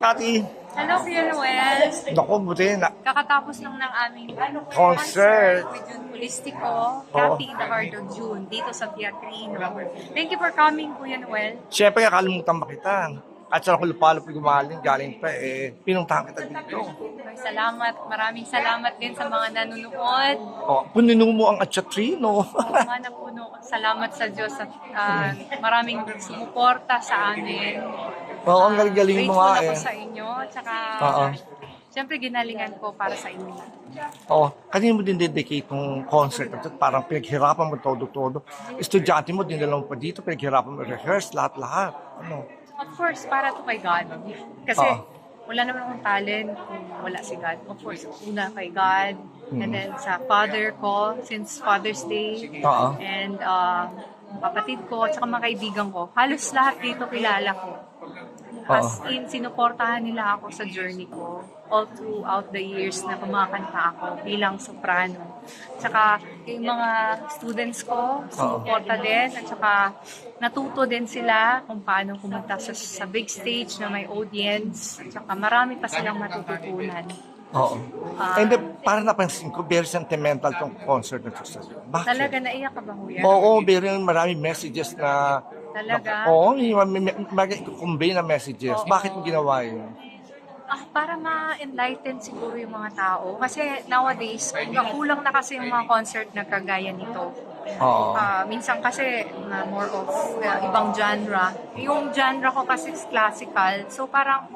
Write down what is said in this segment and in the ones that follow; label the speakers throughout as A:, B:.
A: Pati,
B: Hello, Kuya Noel.
A: naku, buti na.
B: Kakatapos lang ng aming
A: Concert.
B: with June Polistico, Happy in the Heart of June, dito sa Teatrino. Thank you for coming, Kuya Noel.
A: Siyempre, nakalimutan ba kita? At sa ako lupalop gumaling, galing pa eh, pinuntahan kita dito.
B: Ay, Salamat, maraming salamat din sa mga nanonood.
A: Oh, punino mo ang atsatrino.
B: Mga na puno, salamat sa Diyos at ah, maraming sumuporta sa amin.
A: Oo, ang galing-galing mo nga
B: Grateful
A: eh.
B: ako sa inyo. Tsaka,
A: Oo.
B: siyempre ginalingan ko para sa inyo.
A: Oo, kanina mo din dedicate ng concert na to, parang pinaghirapan mo todo-todo. Estudyante mo, dinala mo pa dito, pinaghirapan mo rehearse, lahat-lahat. Ano?
B: Of course, para to kay God. Kasi
A: Oo.
B: wala naman akong talent kung wala si God. Of course, una kay God. And then sa father ko, since Father's Day.
A: Oo.
B: And uh, kapatid ko, at saka mga kaibigan ko. Halos lahat dito kilala ko. As in, sinuportahan nila ako sa journey ko all throughout the years na kumakanta ako bilang soprano. Tsaka yung mga students ko, sumuporta din. At saka natuto din sila kung paano kumanta sa, sa big stage na may audience. At saka marami pa silang matututunan.
A: Oo. And then, parang napansin ko, very sentimental tong concert na to Bakit?
B: Talaga naiyak ka ba, Kuya?
A: Oo, very maraming messages na...
B: Talaga?
A: Oo, may mag-convey na messages. Bakit mo ginawa yun?
B: Ah, para ma-enlighten siguro yung mga tao. Kasi nowadays, kulang na kasi yung mga concert na kagaya nito.
A: Oo.
B: Ah, minsan kasi na more of uh, ibang genre. Yung genre ko kasi is classical. So parang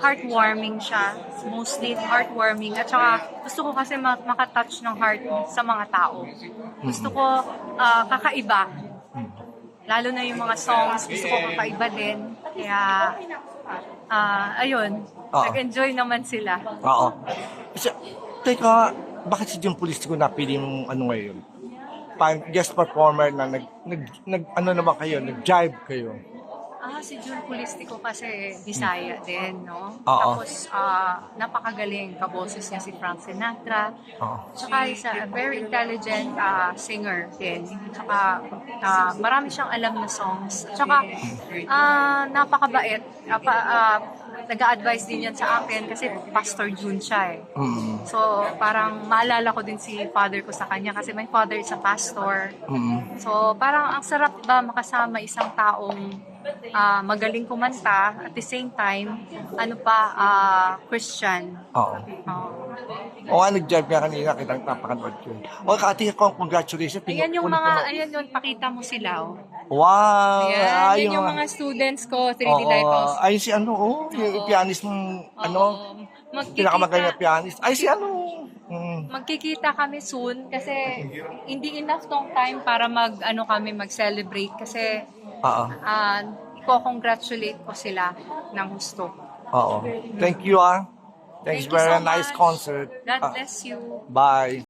B: heartwarming siya. Mostly heartwarming. At saka gusto ko kasi ma- makatouch ng heart sa mga tao. Gusto ko ah, kakaiba. Lalo na yung mga songs, gusto ko kakaiba din. Kaya, ah, ayun,
A: Oo.
B: nag-enjoy naman sila.
A: Oo. Kasi, teka, bakit si Jim Polistico napili mong ano ngayon? Parang guest performer na nag, nag, nag ano naman kayo, nag-jive kayo.
B: Ah, si June Polistico kasi Bisaya din, no?
A: Oo.
B: Tapos, ah, napakagaling kaboses niya si Frank Sinatra.
A: Oo.
B: Tsaka isa, a very intelligent ah, singer din. Tsaka, ah, marami siyang alam na songs. Tsaka, ah, napakabait. Ah, pa, ah, nag-a-advise din yan sa akin kasi Pastor June siya eh.
A: Mm.
B: So, parang maalala ko din si father ko sa kanya kasi my father is a pastor.
A: Mm.
B: So, parang ang sarap ba makasama isang taong ah, magaling kumanta at the same time, ano pa, ah, Christian.
A: Oo.
B: Oo.
A: O nga, nag-jive ka kanina, kitang napakanood ko. O, kati ko, congratulations.
B: Ayan yung mga, ayan yung, pakita mo sila. Oh.
A: Wow!
B: Ayan,
A: Ah,
B: yan yung mga students ko, 3D
A: Oo,
B: Lighthouse.
A: Ay, si ano, oh, yung
B: Oo.
A: pianist mong, ano,
B: Oo.
A: pinakamagaling na
B: magkikita,
A: pianist. Ay, si ano, mm,
B: magkikita kami soon kasi hindi enough tong time para mag, ano kami, mag-celebrate kasi
A: oo,
B: uh, ko-congratulate ko sila ng gusto.
A: oo. Thank you, ah. Thanks
B: Thank you
A: for
B: so
A: a nice
B: much.
A: concert.
B: God
A: Ah,
B: bless you.
A: Bye.